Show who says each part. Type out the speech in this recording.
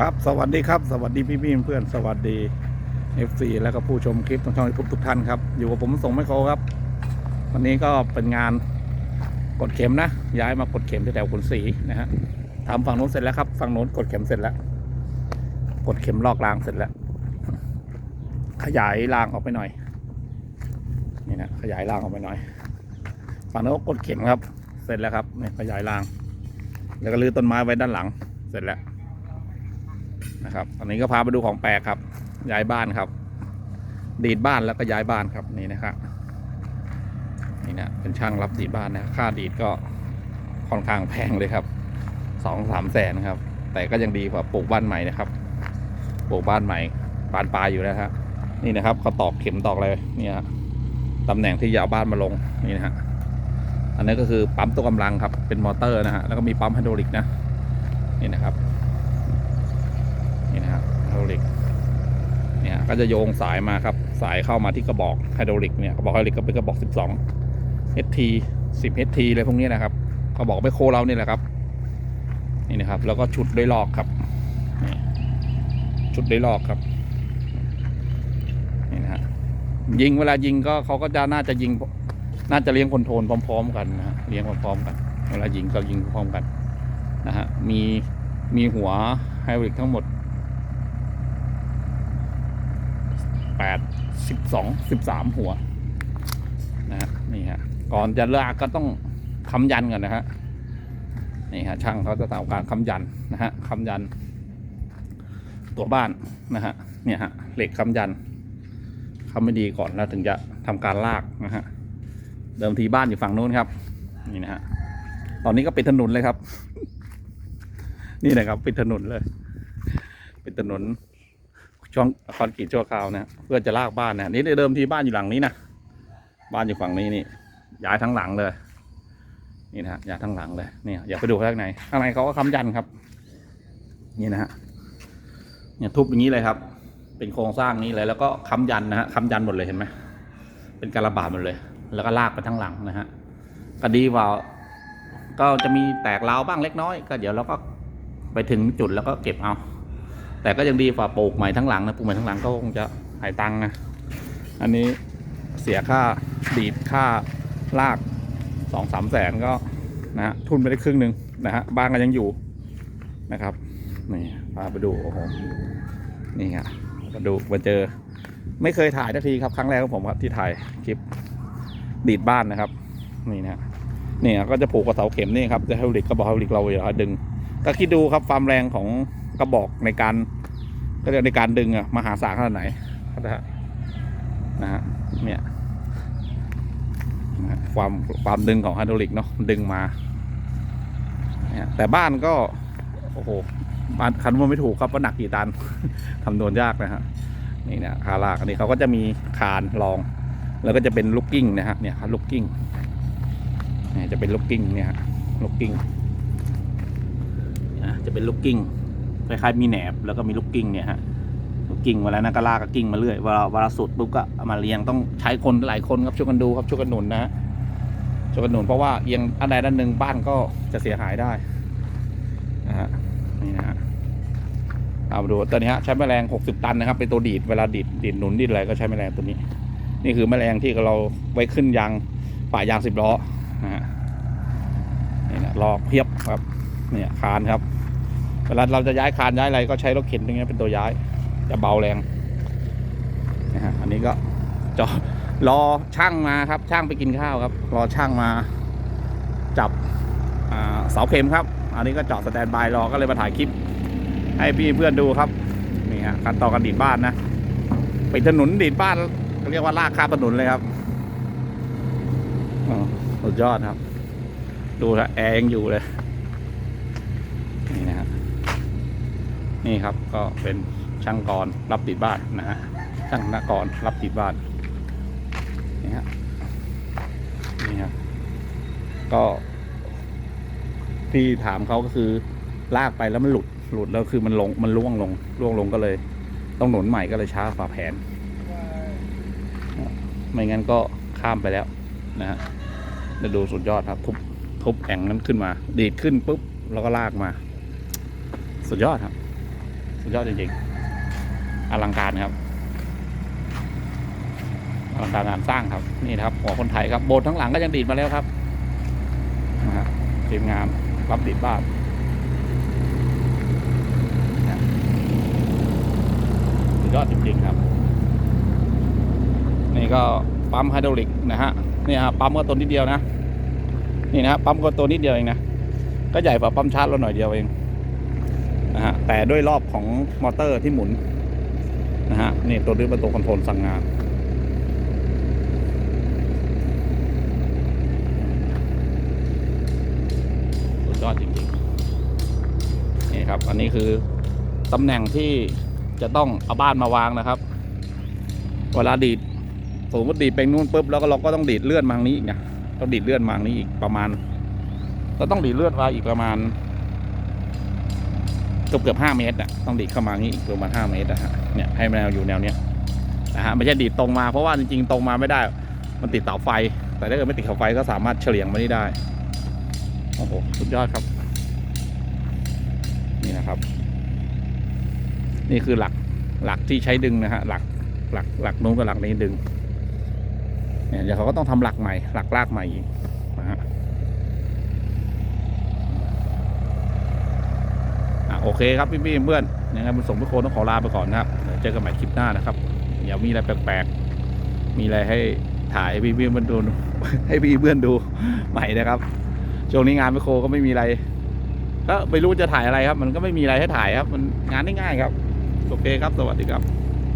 Speaker 1: ครับ สวัสดีครับ สวัสดีพี่พี่เพื่อน สวัสดี FC แล้วก็ผู้ชมคลิปทุกช่องทุกทุกท่านครับ อยู่กับผมส่งไมโคครับ วันนี้ก็เป็นงานกดเข็มนะ ย้ายมากดเข็มที่แถวขุนศรีนะฮะทำฝั่งโน้นเสร็จแล้วครับ ฝั่งโน้นกดเข็มเสร็จแล้ว กดเข็มลอกรางเสร็จแล้ว ขยายรางออกไปหน่อย นี่นะ ขยายรางออกไปหน่อย ฝั่งโน้นกดเข็มครับ เสร็จแล้วครับนี่ขยายราง แล้วก็ลื้อต้นไม้ไว้ด้านหลัง เสร็จแล้ว นะครับอันนี้ก็พาไปดูของแปลกครับ ย้ายบ้านครับ ดีดบ้านแล้วก็ย้ายบ้านครับนี่นะครับนี่นะเป็นช่างรับดีดบ้านนะค่าดีดก็ค่อนข้างแพงเลยครับสองสามแสนครับ แต่ก็ยังดีกว่าปลูกบ้านใหม่นะครับปลูกบ้านใหม่บานปลายอยู่แล้วครับนี่นะครับเขาตอกเข็มตอกอะไรเนี่ยฮะตำแหน่งที่จะเอาบ้านมาลงนี่นะฮะอันนี้ก็คือปั๊มตัวกำลังครับเป็นมอเตอร์นะฮะแล้วก็มีปั๊มไฮดรอลิกนะนี่นะครับ นี่นะฮะไฮดรอลิกเนี่ยก็จะโยงสายมาครับ สายเข้ามาที่กระบอกไฮดรอลิกเนี่ยกระบอกไฮดรอลิกก็เป็นกระบอก 12 HT 10 HT เลยพวกนี้นะครับกระบอกไมโครเรานี่แหละครับนี่นะครับ แล้วก็ชุดด้วยลอกครับชุดด้วยลอกครับนี่นะฮะยิงเวลายิงก็เขาก็จะน่าจะยิงน่าจะเลี้ยงคอนโทรลพร้อม ๆ กันนะฮะเลี้ยงพร้อมๆกันเวลายิงก็ยิงพร้อมกันนะฮะมีมีหัวไฮดรอลิกทั้งหมด แปดสิบสองสิบสามหัวนะฮะนี่ฮะก่อนจะลากก็ต้องค้ำยันก่อนนะฮะนี่ฮะช่างเขาจะทำการค้ำยันนะฮะค้ำยัน ตัวบ้านนะฮะเนี่ยฮะเหล็กค้ำยันค้ำไม่ดีก่อนแล้วถึงจะทำการลากนะฮะเดิมทีบ้านอยู่ฝั่งนู้นครับ นี่นะฮะตอนนี้ก็เป็นถนนเลยครับ นี่นะครับเป็นถนนเลยเป็นถนน ช่องคอนกรีตชั่วคราวนะเพื่อจะลากบ้านนะนี่เดิมทีบ้านอยู่หลังนี้นะบ้านอยู่ฝั่งนี้นี่ย้ายทั้งหลังเลย นี่นะฮะย้ายทั้งหลังเลยเนี่ยอยากไปดูข้างในข้างในเขาก็ค้ำยันครับ นี่นะฮะเนี่ยทุบอย่างนี้เลยครับ เป็นโครงสร้างนี้เลย แล้วก็ค้ำยันนะฮะค้ำยันหมดเลยเห็นไหมเป็นการระบาดหมดเลย แล้วก็ลากไปทั้งหลังนะฮะก็ดีว่าก็จะมีแตกราบ้างเล็กน้อย ก็เดี๋ยวเราก็ไปถึงจุดแล้วก็เก็บเอา แต่ก็ยังดีกว่าปลูกใหม่ทั้งหลังนะปลูกใหม่ทั้งหลังก็คงจะหายตังค์นะอันนี้เสียค่าดีดค่าลากสองสามแสนก็นะฮะทุนไปได้ครึ่งหนึ่งนะฮะบ้านก็ยังอยู่นะครับนี่พาไปดูโอ้โหนี่ฮะมาดูมาเจอ ไม่เคยถ่ายทักทีครับครั้งแรกของผมครับที่ถ่ายคลิปดีดบ้านนะครับ นี่นะฮะนี่ก็จะผูกกับเสาเข็มนี่ครับจะให้ลิกกระบอกให้ลิกเราอย่าดึงก็คิดดูครับความแรงของ กระบอกในการก็เรียกในการดึงอะมหาศาลขนาดไหนนะฮะนะฮะเนี่ยความความดึงของไฮดรอลิกเนาะดึงมาเนี่ยแต่บ้านก็ โอ้โหบ้านคันว่าไม่ถูกครับว่าหนักกี่ตันคำนวณยากนะฮะนี่นะคาลากอันนี้เขาก็จะมีคานรอง แล้วก็จะเป็นลูกกิ้งนะฮะเนี่ยลูกกิ้งเนี่ยจะเป็นลูกกิ้งเนี่ยฮะลูกกิ้งนะจะเป็นลูกกิ้ง คล้ายๆมีแหนบแล้วก็มีลูกกิ้งเนี่ยฮะลูกกิ้งเวลานักลากก็กิ้งมาเรื่อยเวลาเวลาสุดปุ๊บก็มาเรียงต้องใช้คนหลายคนครับช่วยกันดูครับช่วยกันหนุนนะฮะช่วยกันหนุนเพราะว่าเอียงอันใดด้านหนึ่งบ้านก็จะเสียหายได้นะฮะนี่นะฮะเอามาดูตัวนี้ฮะใช้แมลง 60 ตันนะครับเป็นตัวดีดเวลาดีดดีดหนุนดีดอะไรก็ใช้แมลงตัวนี้ นี่คือแมลงที่เราไว้ขึ้นยางป่ายางสิบล้อนะฮะนี่นะลอกเพียบครับเนี่ยคานครับ เวลาเราจะย้ายคานย้ายอะไรก็ใช้รถเข็นตรงนี้เป็นตัวย้าย จะเบาแรงนะฮะอันนี้ก็จอรอช่างมาครับ ช่างไปกินข้าวครับ รอช่างมาจับเสาเข็มครับ อันนี้ก็จอดสแตนบายรอก็เลยมาถ่ายคลิป ให้พี่เพื่อนดูครับนี่ฮะขั้นตอการดีดบ้านนะเป็นถนนดีดบ้านเรียกว่าลากข้ามถนนเลยครับอ๋อสุดยอดครับ ดูนะแอร์ยังอยู่เลย นี่นะฮะ นี่ครับก็เป็นช่างกรรับติดบ้านนะฮะช่างนกรรับติดบ้านนี่ฮะนี่ครับก็ ที่ถามเขาก็คือลากไปแล้วมันหลุดหลุดแล้วคือมันลงมันล่วงลงล่วงลงก็เลย ต้องหนุนใหม่ก็เลยช้ากว่าแผน ไม่งั้นก็ข้ามไปแล้วนะฮะจะดูสุดยอดครับทุบทุบแอ่งนั้นขึ้นมา ดีดขึ้นปุ๊บ แล้วก็ลากมา สุดยอดครับ สุดยอดจริงๆอลังการครับอลังการงานสร้างครับ นี่ครับหัวคนไทยครับโบสถ์ทั้งหลังก็ยังดีดมาแล้วครับนะฮะทีมงานรับดีดบ้านสุดยอดจริงๆครับ นี่ก็ปั๊มไฮดรอลิกนะฮะนี่ฮะปั๊มก็ตัวนิดเดียวนะ นี่นะฮะปั๊มก็ตัวนิดเดียวเองนะก็ใหญ่กว่าปั๊มชาร์จเราหน่อยเดียวเอง นะฮะแต่ด้วยรอบของมอเตอร์ที่หมุนนะฮะนี่ตัวนี้เป็นตัวคอนโทรลสั่งงานสุดยอดจริงๆนี่ครับ อันนี้คือตำแหน่งที่จะต้องเอาบ้านมาวางนะครับ เวลาดีดสมมติดีดไปนู่นปุ๊บแล้วก็เราก็ต้องดีดเลื่อนมาทางนี้อีกนะต้องดีดเลื่อนมาทางนี้อีกประมาณก็ต้องดีดเลื่อนมาอีกประมาณ กือบเกือบห้าเมตรอะต้องดีดเข้ามางี้ประมาณห้าเมตรนะฮะเนี่ยให้แนวอยู่แนวเนี้ยนะฮะไม่ใช่ดีดตรงมาเพราะว่าจริงๆตรงมาไม่ได้ มันติดเสาไฟ แต่ถ้าเกิดไม่ติดเสาไฟก็สามารถเฉลี่ยงมานี่ได้โอ้โหสุดยอดครับ นี่นะครับ นี่คือหลักหลักที่ใช้ดึงนะฮะหลักหลักหลักนู้นกับหลักนี้ดึงเนี่ยเดี๋ยวเขาก็ต้องทำหลักใหม่ หลักลากใหม่อีกนะฮะอะ โอเคครับพี่พี่ๆเพื่อนยังไงมันส่งไปโคนต้องขอลาไปก่อนนะครับเจอกันใหม่คลิปหน้านะครับเดี๋ยวมีอะไรแปลกๆ มีอะไรให้ถ่ายให้พี่เพื่อนดูให้พี่เพื่อนดูใหม่นะครับช่วงนี้งานไปโคก็ไม่มีอะไรก็ไม่รู้จะถ่ายอะไรครับ มันก็ไม่มีอะไรให้ถ่ายครับ มันงานง่ายๆครับ โอเคครับ สวัสดีครับ